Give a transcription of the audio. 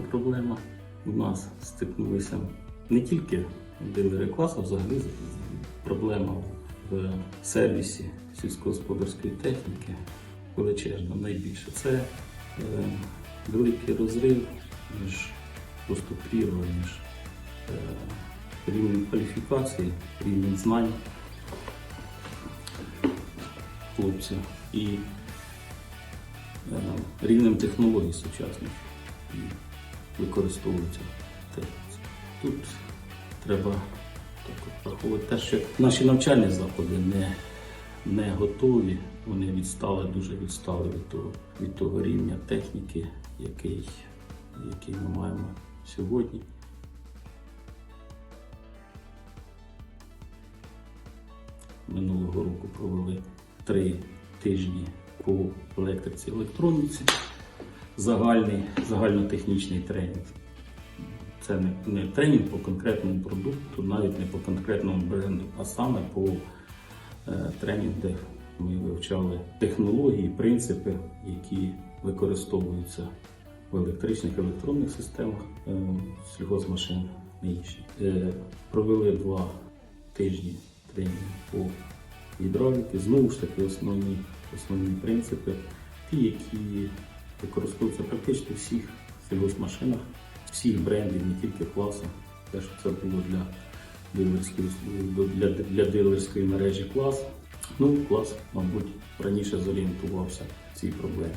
проблема у нас стикнулися не тільки дилери класу, а взагалі проблема в сервісі сільськогосподарської техніки величезна, найбільше. Це е, великий розрив між просто прірва між е, рівнем кваліфікації, рівнем знань хлопців і е, рівнем технологій сучасних використовуються. Тут треба так враховувати те, що наші навчальні заходи не, не готові, вони відстали, дуже відстали від того, від того рівня техніки, який, який ми маємо сьогодні. Минулого року провели три тижні по електриці електроніці. Загальний, загальнотехнічний тренінг. Це не, не тренінг по конкретному продукту, навіть не по конкретному бренду, а саме по е, тренінг, де ми вивчали технології, принципи, які використовуються в електричних електронних системах е, сільгоспмашин і інші. Е, провели два тижні тренінгу по гідравліки. Знову ж таки, основні, основні принципи, ті, які використовуються практично в всіх сільгоспмашинах, всіх брендів, не тільки класу. Те, що це було для дилерської, для, для дилерської мережі клас. Ну, клас, мабуть, раніше зорієнтувався в цій проблемі.